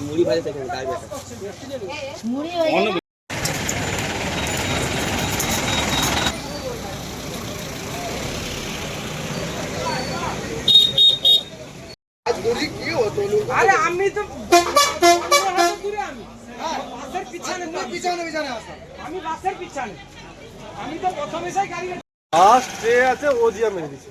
মুড়ি ভাজা থেকে গায়ে মুড়ি আরে আমি তো দূরে আমি বাসের পিছনে। পিছনে পিছনে আমি বাসের পিছনে আমি তো প্রথম গাড়ি ট্রে আছে ও দিয়া মেরে দিচ্ছে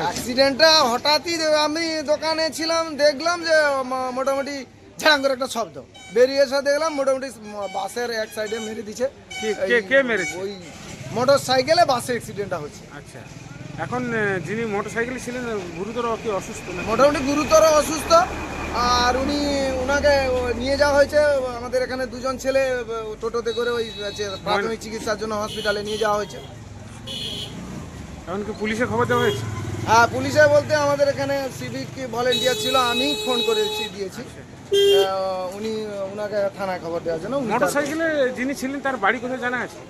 অ্যাক্সিডেন্টটা হঠাৎই আমি দোকানে ছিলাম দেখলাম যে মোটামুটি ঝাড়াং করে একটা শব্দ। বেরিয়ে এসে দেখলাম মোটামুটি বাসের এক সাইডে মেরে দিচ্ছে কে কে মেরেছে? ওই মোটর সাইকেলে বাসে অ্যাক্সিডেন্টটা হচ্ছে আচ্ছা। এখন যিনি মোটরসাইকেলে ছিলেন গুরুতর কি অসুস্থ? মোটামুটি গুরুতর অসুস্থ। আর উনি ওনাকে নিয়ে যাওয়া হয়েছে। আমাদের এখানে দুজন ছেলে টোটোতে করে ওই যে প্রাথমিক চিকিৎসার জন্য হসপিটালে নিয়ে যাওয়া হয়েছে। এমনকি পুলিশে খবর দেওয়া হয়েছে? হ্যাঁ পুলিশে বলতে আমাদের এখানে সিভিক ভলেন্টিয়ার ছিল আমি ফোন করেছি দিয়েছি। উনি ওনাকে থানায় খবর দেওয়ার জন্য মোটরসাইকেলে যিনি ছিলেন তার বাড়ি কোথায় জানা আছে?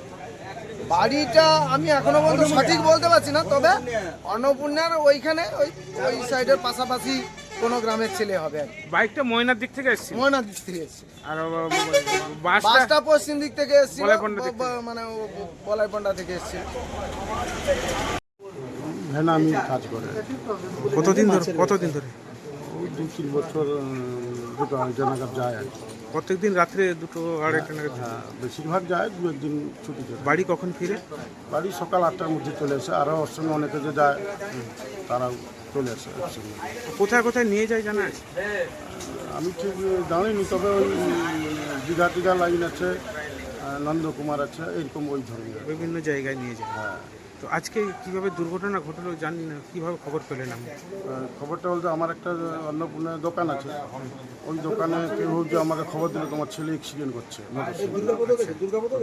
বাড়িটা আমি এখনও পর্যন্ত সঠিক বলতে পারছি না তবে অন্নপূর্ণার ওইখানে ওই ওই সাইডের পাশাপাশি কোনো গ্রামের ছেলে হবে আর কি। বাইকটা ময়নার দিক থেকে এসেছে ময়না দিক থেকে এসছে আর বাসটা? বাসটা পশ্চিম দিক থেকে এসেছিল বলাইপন্ডা দিক ব- ব- মানে বলাইপন্ডা থেকে এসছে ভ্যান আমি কাজ করে। কতদিন ধরে কতদিন ধরে? ওই দু তিন বছর উম, দুটো আড়াইটা নাগাদ যায় আর কি। প্রত্যেকদিন রাত্রে দুটো আড়াইটা নাগাদ হ্যাঁ বেশিরভাগ যায় দু একদিন ছুটিতে বাড়ি কখন ফিরে? বাড়ি সকাল আটটার মধ্যে চলে আসে আরও ওর সঙ্গে অনেকে যে যায় তারাও চলে আসে কোথায় কোথায় নিয়ে যায় জানা আছে? আমি ঠিক জানিনি তবে ওই দীঘা টিঘা লাইন আছে নন্দকুমার আছে এরকম ওই ধরনের বিভিন্ন জায়গায় নিয়ে যায়। হ্যাঁ। তো আজকে কীভাবে দুর্ঘটনা ঘটলো জানি না কীভাবে খবর পেলেন আমি খবরটা বলতে আমার একটা অন্নপূর্ণার দোকান আছে। ওই দোকানে কেউ যে আমাকে খবর দিল তোমার ছেলে অ্যাক্সিডেন্ট করছে।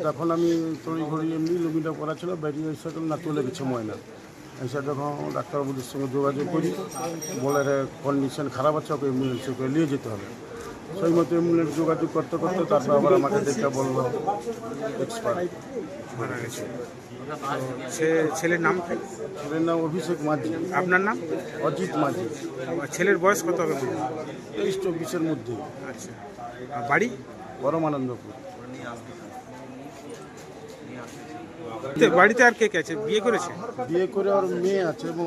তখন আমি তড়ি ঘড়ি এমনি লুমিটা পড়া ছিল বেরিয়ে এসে না চলে গেছে ময়না। এসে যখন ডাক্তারবাবুদের সঙ্গে যোগাযোগ করি। বলে রে কন্ডিশন খারাপ আছে ওকে অ্যাম্বুলেন্সে করে নিয়ে যেতে হবে। সেই মতো অ্যাম্বুলেন্স যোগাযোগ করতে করতে তারপর আবার আমাকে দেখে বলল এক্সপার্ট মারা গেছে। সে ছেলের নাম কি? ছেলের নাম অভিষেক মাঝি। আপনার নাম? অজিত মাঝি। আর ছেলের বয়স কত হবে? তেইশ চব্বিশের মধ্যে আচ্ছা। আর বাড়ি? পরমানন্দপুর বাড়িতে আর কে কে আছে? বিয়ে করেছে? বিয়ে করে আর মেয়ে আছে এবং